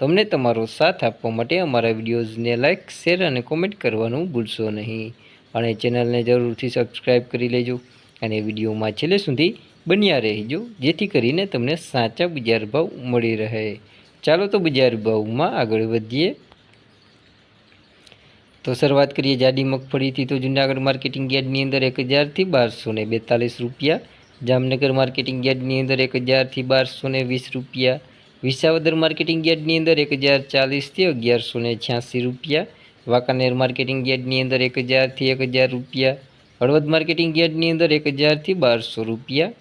તો અમને તમારો સાથ આપવા માટે અમારા વિડીયોઝને લાઇક શેર અને કોમેન્ટ કરવાનું ભૂલશો નહીં. અને ચેનલને જરૂરથી સબસ્ક્રાઈબ કરી લેજો અને વિડીયોમાં છેલ્લે સુધી બન્યા રહેજો, જેથી કરીને તમને સાચા બજાર ભાવ મળી રહે. ચાલો તો બજાર ભાવમાં આગળ વધીએ. તો શરૂઆત કરીએ જાડી મગફળીથી. તો જૂનાગઢ માર્કેટિંગ યાર્ડની અંદર એક હજારથી બારસો બેતાલીસ રૂપિયા. જામનગર માર્કેટિંગ યાર્ડની અંદર એક હજારથી બારસો વીસ રૂપિયા. વિસાવદર માર્કેટિંગ યાર્ડની અંદર એક હજાર ચાલીસથી અગિયારસો ને છ્યાસી રૂપિયા. વાંકાનેર માર્કેટિંગ યાર્ડની અંદર એક હજારથી એક હજાર રૂપિયા. હળવદ માર્કેટિંગ યાર્ડની અંદર એક હજારથી બારસો રૂપિયા.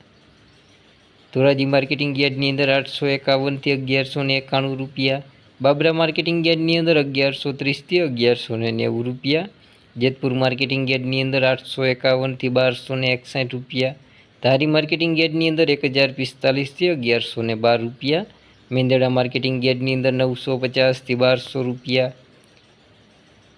ધોરાજી માર્કેટિંગ યાર્ડની અંદર આઠસો એકાવનથી અગિયારસો ને એકાણું રૂપિયા. બાબરા માર્કેટિંગ યાર્ડની અંદર અગિયારસો ત્રીસથી અગિયારસો ને નેવું રૂપિયા. જેતપુર માર્કેટિંગ યાર્ડની અંદર આઠસો એકાવનથી બારસો ને એકસાઠ રૂપિયા. ધારી માર્કેટિંગ યાર્ડની અંદર એક હજાર પિસ્તાલીસથી અગિયારસો ને બાર રૂપિયા. મેંદડા માર્કેટિંગ ગેટની અંદર નવસો પચાસથી બારસો રૂપિયા.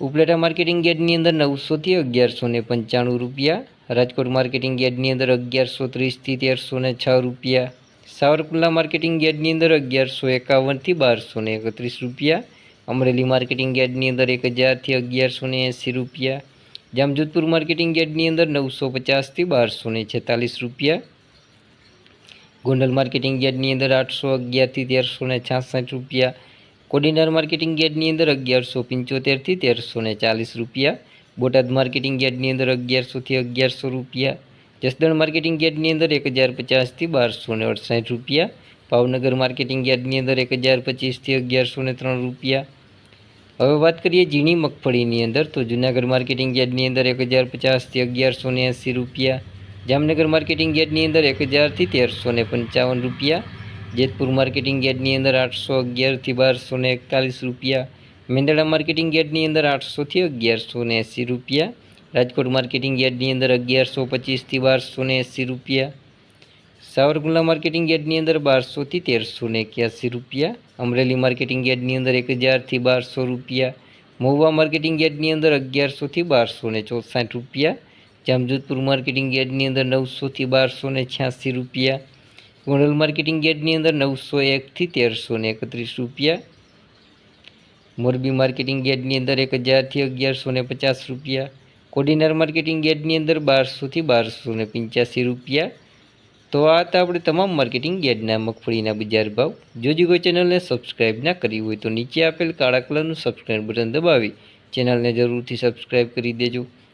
ઉપલેટા માર્કેટિંગ ગેટની અંદર નવસોથી અગિયારસો ને પંચાણું રૂપિયા. રાજકોટ માર્કેટિંગ ગેટની અંદર અગિયારસો ત્રીસથી તેરસો ને છ રૂપિયા. સાવરકુંડલા માર્કેટિંગ ગેટની અંદર અગિયારસો એકાવનથી બારસો ને એકત્રીસ રૂપિયા. અમરેલી માર્કેટિંગ ગેટની અંદર એક હજારથી અગિયારસો ને એંસી રૂપિયા. જામજોધપુર માર્કેટિંગ ગેટની અંદર નવસો પચાસથી બારસો ને છેતાલીસ રૂપિયા. ગોંડલ માર્કેટિંગ યાર્ડની અંદર આઠસો અગિયારથી તેરસો ને છાસઠ રૂપિયા. કોડીનાર માર્કેટિંગ યાર્ડની અંદર અગિયારસો પંચોતેરથી તેરસો ને ચાલીસ રૂપિયા. બોટાદ માર્કેટિંગ યાર્ડની અંદર અગિયારસોથી અગિયારસો રૂપિયા. જસદણ માર્કેટિંગ યાર્ડની અંદર એક હજાર પચાસથી બારસો ને અડસાઠ રૂપિયા. ભાવનગર માર્કેટિંગ યાર્ડની અંદર એક હજાર પચીસથી અગિયારસો ને ત્રણ રૂપિયા. હવે વાત કરીએ ઝીણી મગફળીની અંદર, તો જુનાગઢ માર્કેટિંગ યાર્ડની અંદર એક હજાર પચાસથી અગિયારસો ને એંસી રૂપિયા. જામનગર માર્કેટિંગ યાર્ડની અંદર એક હજારથી તેરસો ને પંચાવન રૂપિયા, જેતપુર માર્કેટિંગ યાર્ડની અંદર આઠસો અગિયારથી બારસો ને એકતાલીસ રૂપિયા, મેંદડા માર્કેટિંગ યાર્ડની અંદર આઠસોથી અગિયારસો ને એંસી રૂપિયા, રાજકોટ માર્કેટિંગ યાર્ડની અંદર અગિયારસો પચીસથી બારસો ને એંસી રૂપિયા, સાવરકુંડલા માર્કેટિંગ યાર્ડની અંદર બારસોથી તેરસો ને એક્યાસી રૂપિયા, અમરેલી માર્કેટિંગ યાર્ડની અંદર એક હજારથી બારસો રૂપિયા, મહુવા માર્કેટિંગ યાર્ડની અંદર અગિયારસોથી બારસો ને ચોસાઠ રૂપિયા જામજોધપુર માર્કેટિંગ યાર્ડની અંદર નવસોથી બારસો ને છ્યાસી રૂપિયા, ગોંડલ માર્કેટિંગ યાર્ડની અંદર નવસો એકથી તેરસો ને એકત્રીસ રૂપિયા, મોરબી માર્કેટિંગ યાર્ડની અંદર એક હજારથી અગિયારસો ને પચાસ રૂપિયા, કોડીનાર માર્કેટિંગ યાર્ડની અંદર બારસોથી બારસો ને પંચ્યાસી રૂપિયા. તો આ હતા આપણે તમામ માર્કેટિંગ યાર્ડના મગફળીના બજાર ભાવ. જો જો કોઈ ચેનલને સબસ્ક્રાઈબ ના કરી હોય તો નીચે આપેલ કાળા કલરનું સબસ્ક્રાઈબ બટન દબાવી. ચેનલને જરૂરથી સબસ્ક્રાઈબ કરી દેજો.